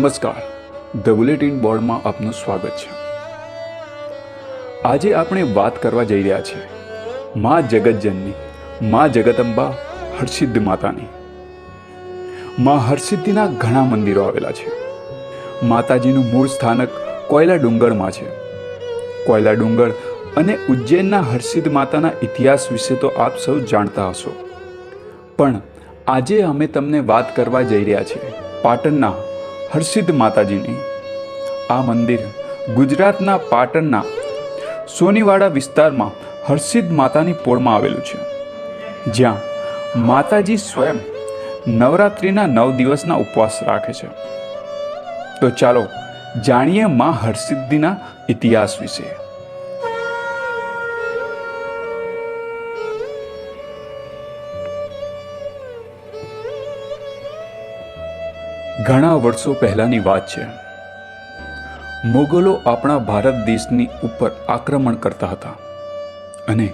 નમસ્કાર. The bulletin બોર્ડમાં આપનું સ્વાગત છે. આજે આપણે વાત કરવા જઈ રહ્યા છીએ. મા જગતજનની મા જગદંબા હરસિદ્ધ માતાની. મા હરસિદ્ધિના ઘણા મંદિરો આવેલા છે. માતાજીનું મૂળ સ્થાનક કોયલા ડુંગરમાં છે. કોયલા ડુંગર અને ઉજ્જૈનના હરસિદ્ધ માતાના ઇતિહાસ વિશે તો આપ સૌ જાણતા હશો. પણ આજે અમે તમને વાત કરવા જઈ રહ્યા છીએ પાટણના હરસિદ્ધ માતાજીની. આ મંદિર ગુજરાતના પાટણના સોનીવાડા વિસ્તારમાં હરસિદ્ધ માતાની પોળમાં આવેલું છે. જ્યાં માતાજી સ્વયં નવરાત્રિના નવ દિવસના ઉપવાસ રાખે છે. તો ચાલો જાણીએ મા હરસિદ્ધિના ઇતિહાસ વિશે. ઘણા વર્ષો પહેલાની વાત છે. મોગલો આપણા ભારત દેશની ઉપર આક્રમણ કરતા હતા. અને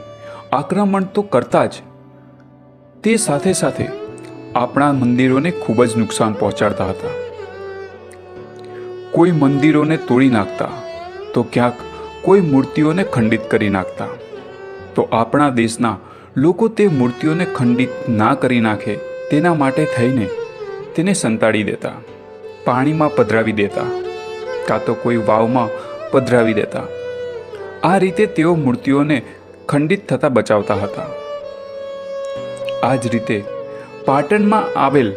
આક્રમણ તો કરતા જ. તે સાથે સાથે આપણા મંદિરોને ખૂબ જ નુકસાન પહોંચાડતા હતા. કોઈ મંદિરોને તોડી નાખતા, તો ક્યાંક કોઈ મૂર્તિઓને ખંડિત કરી નાખતા. તો આપણા દેશના લોકો તે મૂર્તિઓને ખંડિત ના કરી નાખે તેના માટે થઈને તેને સંતાડી દેતા, પાણીમાં પધરાવી દેતા, કાં તો કોઈ વાવમાં પધરાવી દેતા. આ રીતે તેઓ મૂર્તિઓને ખંડિત થતા બચાવતા હતા. આ જ રીતે પાટણમાં આવેલ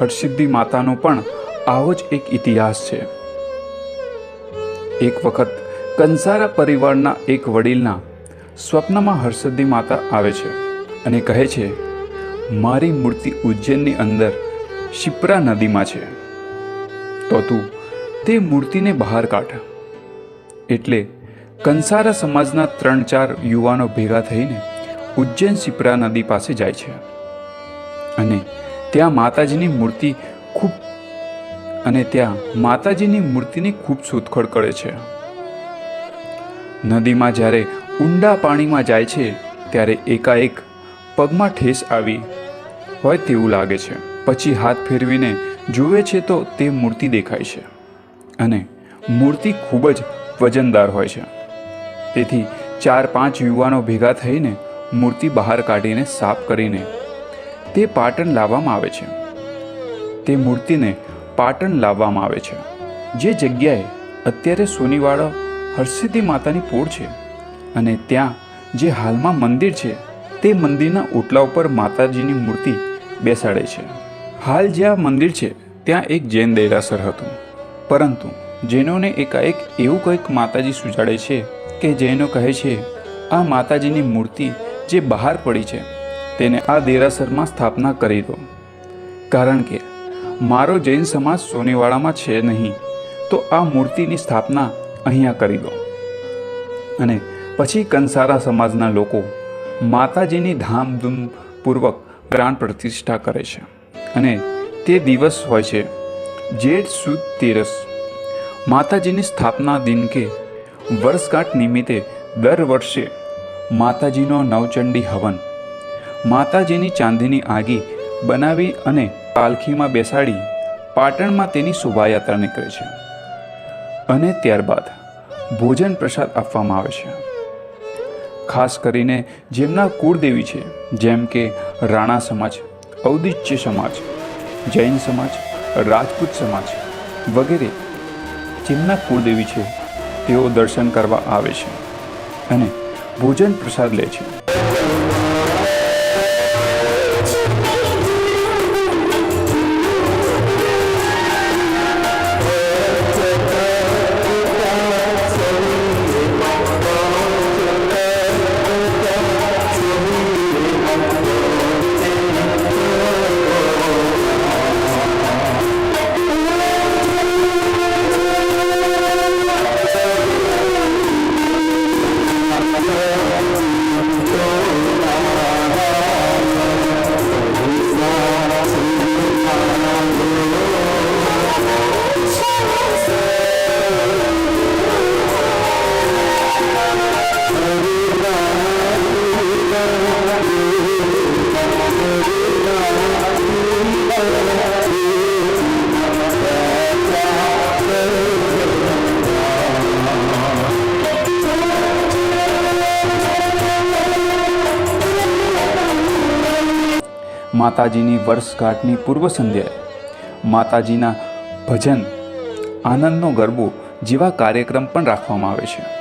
હરસિદ્ધિ માતાનો પણ આવો જ એક ઇતિહાસ છે. એક વખત કંસારા પરિવારના એક વડીલના સ્વપ્નમાં હરસિદ્ધિ માતા આવે છે અને કહે છે, મારી મૂર્તિ ઉજ્જૈનની અંદર શિપ્રા નદીમાં છે. તો તું તે મૂર્તિને બહાર કાઢ. એટલે કંસારા સમાજના ત્રણ ચાર યુવાનો ભેગા થઈને ઉજ્જૈન શિપ્રા નદી પાસે જાય છે. અને ત્યાં માતાજીની મૂર્તિ ખૂબ અને ત્યાં માતાજીની મૂર્તિની ખૂબ શોધખોળ કરે છે. નદીમાં જ્યારે ઊંડા પાણીમાં જાય છે, ત્યારે એકાએક પગમાં ઠેસ આવી હોય તેવું લાગે છે. પછી હાથ ફેરવીને જુએ છે તો તે મૂર્તિ દેખાય છે. અને મૂર્તિ ખૂબ જ વજનદાર હોય છે. તેથી ચાર પાંચ યુવાનો ભેગા થઈને મૂર્તિ બહાર કાઢીને સાફ કરીને તે પાટણ લાવવામાં આવે છે. તે મૂર્તિને પાટણ લાવવામાં આવે છે. જે જગ્યાએ અત્યારે સોનીવાડા હરસિદ્ધિ માતાની પૂળ છે અને ત્યાં જે હાલમાં મંદિર છે તે મંદિરના ઓટલા ઉપર માતાજીની મૂર્તિ બેસાડે છે. હાલ જ્યાં મંદિર છે, ત્યાં એક જૈન દેરાસર હતું. પરંતુ જૈનોને એકાએક એવું કંઈક માતાજી સુજાડે છે કે જૈનો કહે છે, આ માતાજીની મૂર્તિ જે બહાર પડી છે, તેને આ દેરાસરમાં સ્થાપના કરી દો. કારણ કે મારો જૈન સમાજ સોનેવાડામાં છે નહીં, તો આ મૂર્તિની સ્થાપના અહીંયા કરી દો. અને પછી કંસારા સમાજના લોકો માતાજીની ધામધૂમપૂર્વક પ્રાણ પ્રતિષ્ઠા કરે છે. અને તે દિવસ હોય છે, જેઠ સુદ તેરસ. માતાજીની સ્થાપના દિન કે વર્ષગાંઠ નિમિત્તે દર વર્ષે માતાજીનો નવચંડી હવન. માતાજીની ચાંદીની આગી બનાવી અને પાલખીમાં બેસાડી પાટણમાં તેની શોભાયાત્રા નીકળે છે. અને ત્યારબાદ ભોજન પ્રસાદ આપવામાં આવે છે. ખાસ કરીને જેમના કુળદેવી છે, જેમ કે રાણા સમાજ. ઔદિત્ય સમાજ, જૈન સમાજ, રાજપૂત સમાજ વગેરે જેમના કુળદેવી છે, તેઓ દર્શન કરવા આવે છે અને ભોજન પ્રસાદ લે છે. માતાજીની વર્ષગાંઠની પૂર્વ સંધ્યાએ. માતાજીના ભજન આનંદનો ગરબો જેવા કાર્યક્રમ પણ રાખવામાં આવે છે.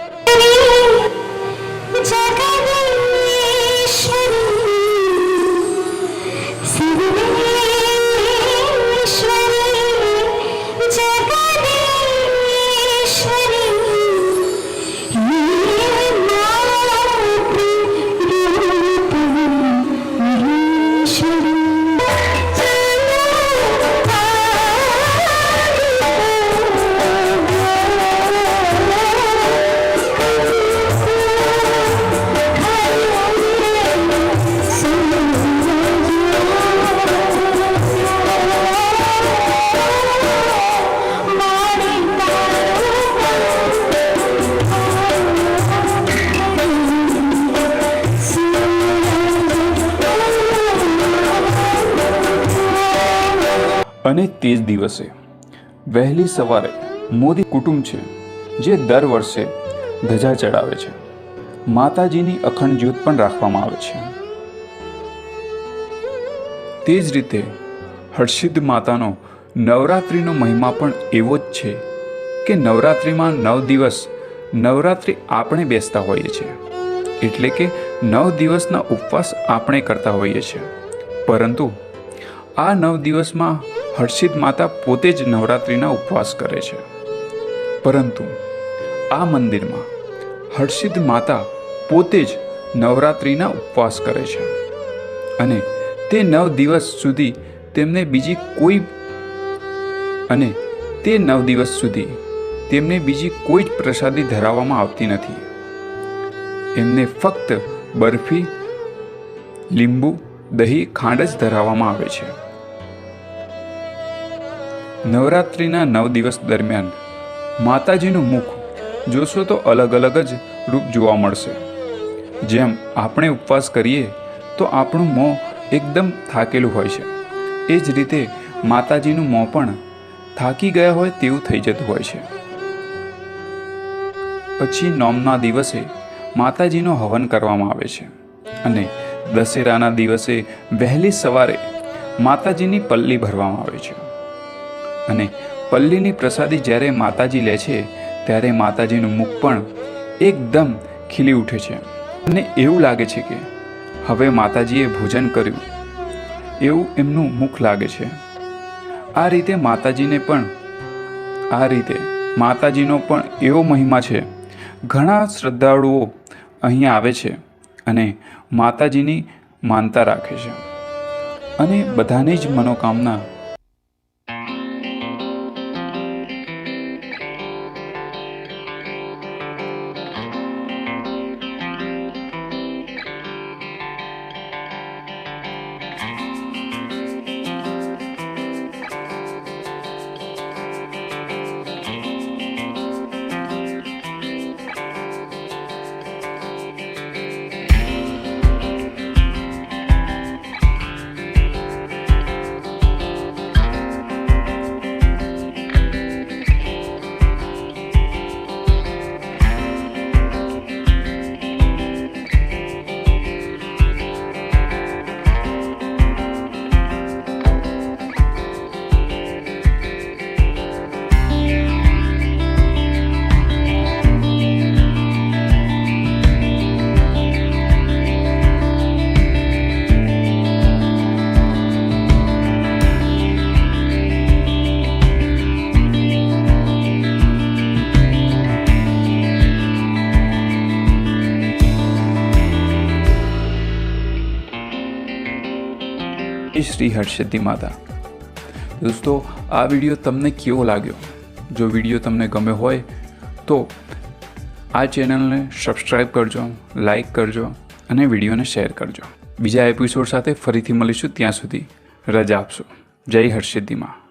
તે જ દિવસે. વહેલી સવારે મોદી કુટુંબ છે, જે દર વર્ષે ધજા ચડાવે છે. માતાજીની અખંડ જ્યોત પણ રાખવામાં આવે છે. તે જ રીતે હર્ષિદ્ધ માતાનો નવરાત્રિનો મહિમા પણ એવો જ છે કે નવરાત્રિમાં નવ દિવસ નવરાત્રિ આપણે બેસતા હોઈએ છીએ. એટલે કે નવ દિવસના ઉપવાસ આપણે કરતા હોઈએ છીએ. પરંતુ આ નવ દિવસમાં હર્ષિત માતા પોતે જ નવરાત્રિના ઉપવાસ કરે છે. પરંતુ આ મંદિરમાં હર્ષિત માતા પોતે જ નવરાત્રિના ઉપવાસ કરે છે અને તે નવ દિવસ સુધી તેમને બીજી કોઈ અને તે નવ દિવસ સુધી તેમને બીજી કોઈ જ પ્રસાદી ધરાવવામાં આવતી નથી. એમને ફક્ત બરફી, લીંબુ, દહીં, ખાંડ જ ધરાવવામાં આવે છે. નવરાત્રિના નવ દિવસ દરમિયાન માતાજીનું મુખ જોશો તો અલગ અલગ જ રૂપ જોવા મળશે. જેમ આપણે ઉપવાસ કરીએ, તો આપણું મોં એકદમ થાકેલું હોય છે. એ જ રીતે માતાજીનું મોં પણ થાકી ગયા હોય તેવું થઈ જતું હોય છે. પછી નોમના દિવસે માતાજીનો હવન કરવામાં આવે છે અને દશેરાના દિવસે વહેલી સવારે માતાજીની પલ્લી ભરવામાં આવે છે. અને પલ્લીની પ્રસાદી જ્યારે માતાજી લે છે, ત્યારે માતાજીનું મુખ પણ એકદમ ખીલી ઉઠે છે. અને એવું લાગે છે કે હવે માતાજીએ ભોજન કર્યું. એવું એમનું મુખ લાગે છે. આ રીતે માતાજીને પણ, આ રીતે માતાજીનો પણ એવો મહિમા છે. ઘણા શ્રદ્ધાળુઓ અહીંયા આવે છે અને માતાજીની માનતા રાખે છે. અને બધાની જ મનોકામના શ્રી હર્ષિદ્ધિ માતા. દોસ્તો, આ વીડિયો તમને કેવો લાગ્યો? જો વીડિયો તમને ગમ્યો હોય, તો આ ચેનલને સબસ્ક્રાઈબ કરજો લાઈક કરજો અને વિડીયોને શેર કરજો. બીજા એપિસોડ સાથે ફરીથી મળીશું ત્યાં સુધી રજા આપશો. જય હર્ષિદ્ધિમાં